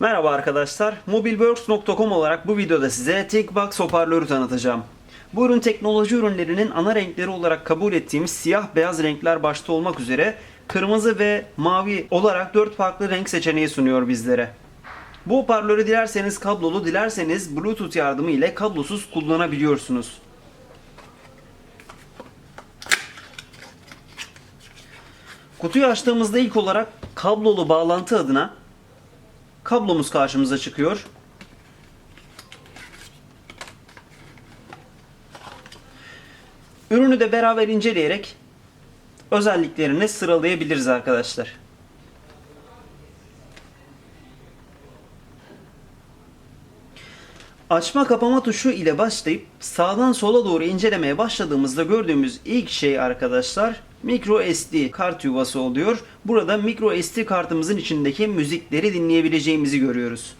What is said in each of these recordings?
Merhaba arkadaşlar. Mobilworks.com olarak bu videoda size ThinkBox hoparlörü tanıtacağım. Bu ürün teknoloji ürünlerinin ana renkleri olarak kabul ettiğimiz siyah beyaz renkler başta olmak üzere kırmızı ve mavi olarak 4 farklı renk seçeneği sunuyor bizlere. Bu hoparlörü dilerseniz kablolu, dilerseniz Bluetooth yardımı ile kablosuz kullanabiliyorsunuz. Kutuyu açtığımızda ilk olarak kablolu bağlantı adına kablomuz karşımıza çıkıyor. Ürünü de beraber inceleyerek özelliklerini sıralayabiliriz arkadaşlar. Açma kapama tuşu ile başlayıp sağdan sola doğru incelemeye başladığımızda gördüğümüz ilk şey arkadaşlar micro SD kart yuvası oluyor. Burada micro SD kartımızın içindeki müzikleri dinleyebileceğimizi görüyoruz.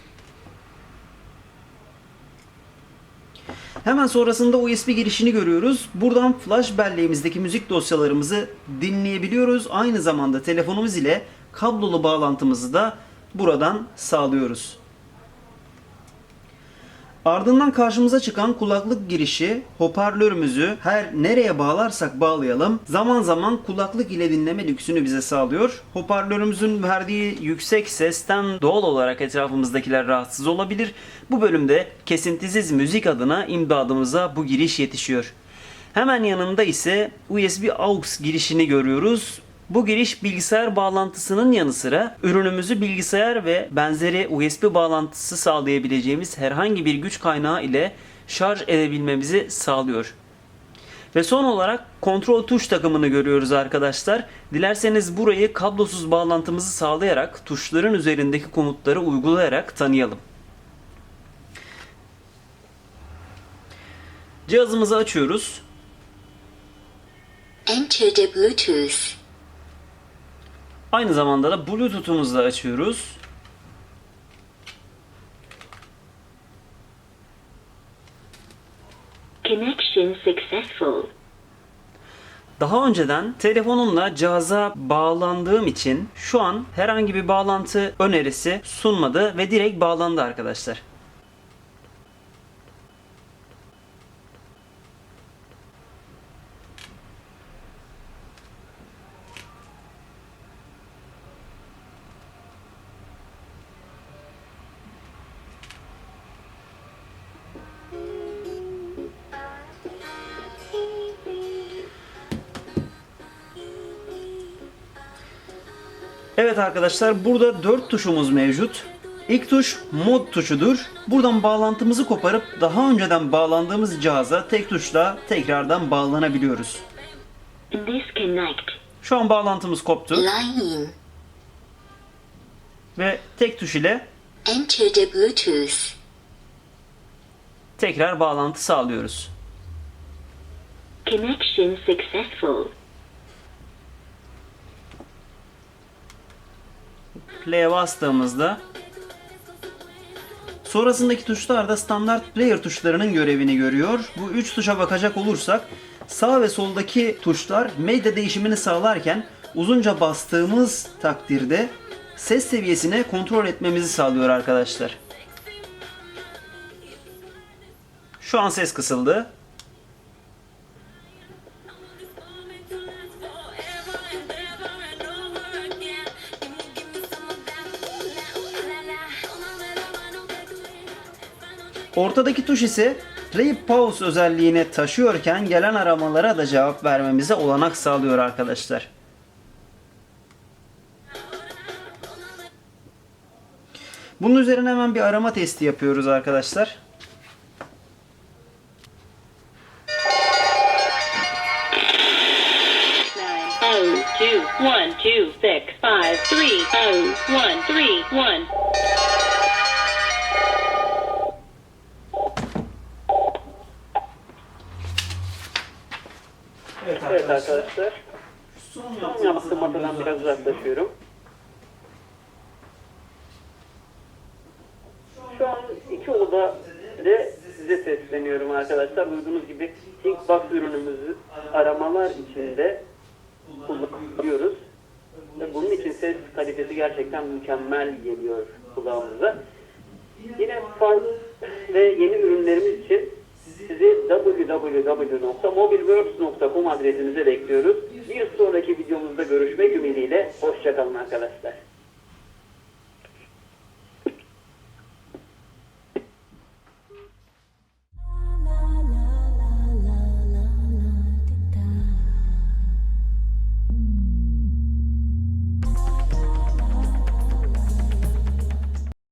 Hemen sonrasında USB girişini görüyoruz. Buradan flash belleğimizdeki müzik dosyalarımızı dinleyebiliyoruz. Aynı zamanda telefonumuz ile kablolu bağlantımızı da buradan sağlıyoruz. Ardından karşımıza çıkan kulaklık girişi hoparlörümüzü her nereye bağlarsak bağlayalım zaman zaman kulaklık ile dinleme lüksünü bize sağlıyor. Hoparlörümüzün verdiği yüksek sesten doğal olarak etrafımızdakiler rahatsız olabilir. Bu bölümde kesintisiz müzik adına imdadımıza bu giriş yetişiyor. Hemen yanında ise USB AUX girişini görüyoruz. Bu giriş bilgisayar bağlantısının yanı sıra ürünümüzü bilgisayar ve benzeri USB bağlantısı sağlayabileceğimiz herhangi bir güç kaynağı ile şarj edebilmemizi sağlıyor. Ve son olarak kontrol tuş takımını görüyoruz arkadaşlar. Dilerseniz burayı kablosuz bağlantımızı sağlayarak tuşların üzerindeki komutları uygulayarak tanıyalım. Cihazımızı açıyoruz. Enter the Bluetooth. Aynı zamanda da Bluetooth'umuzu da açıyoruz. Connection successful. Daha önceden telefonumla cihaza bağlandığım için şu an herhangi bir bağlantı önerisi sunmadı ve direkt bağlandı arkadaşlar. Evet arkadaşlar burada 4 tuşumuz mevcut. İlk tuş mod tuşudur. Buradan bağlantımızı koparıp daha önceden bağlandığımız cihaza tek tuşla tekrardan bağlanabiliyoruz. Disconnect. Şu an bağlantımız koptu Line. ve tek tuş ile Enter the Bluetooth. tekrar bağlantı sağlıyoruz. Connection successful. Play'e bastığımızda sonrasındaki tuşlar da standart player tuşlarının görevini görüyor. Bu üç tuşa bakacak olursak sağ ve soldaki tuşlar medya değişimini sağlarken uzunca bastığımız takdirde ses seviyesini kontrol etmemizi sağlıyor arkadaşlar. Şu an ses kısıldı. Ortadaki tuş ise Play Pause özelliğini taşıyorken gelen aramalara da cevap vermemize olanak sağlıyor arkadaşlar. Bunun üzerine hemen bir arama testi yapıyoruz arkadaşlar. oh two one two six five three oh one three one. Evet Evet arkadaşlar, Son son yaptığım adadan biraz uzaklaşıyorum. Şu an iki oda ve size sesleniyorum arkadaşlar. Duyduğunuz gibi ThinkBox ürünümüzü aramalar içinde kullanıyoruz. Ve bunun için ses kalitesi gerçekten mükemmel geliyor kulağımıza. Yine fark ve yeni ürünlerimiz için sizi www.mobilworks.com adresimize bekliyoruz. Bir sonraki videomuzda görüşmek ümidiyle. Hoşçakalın arkadaşlar.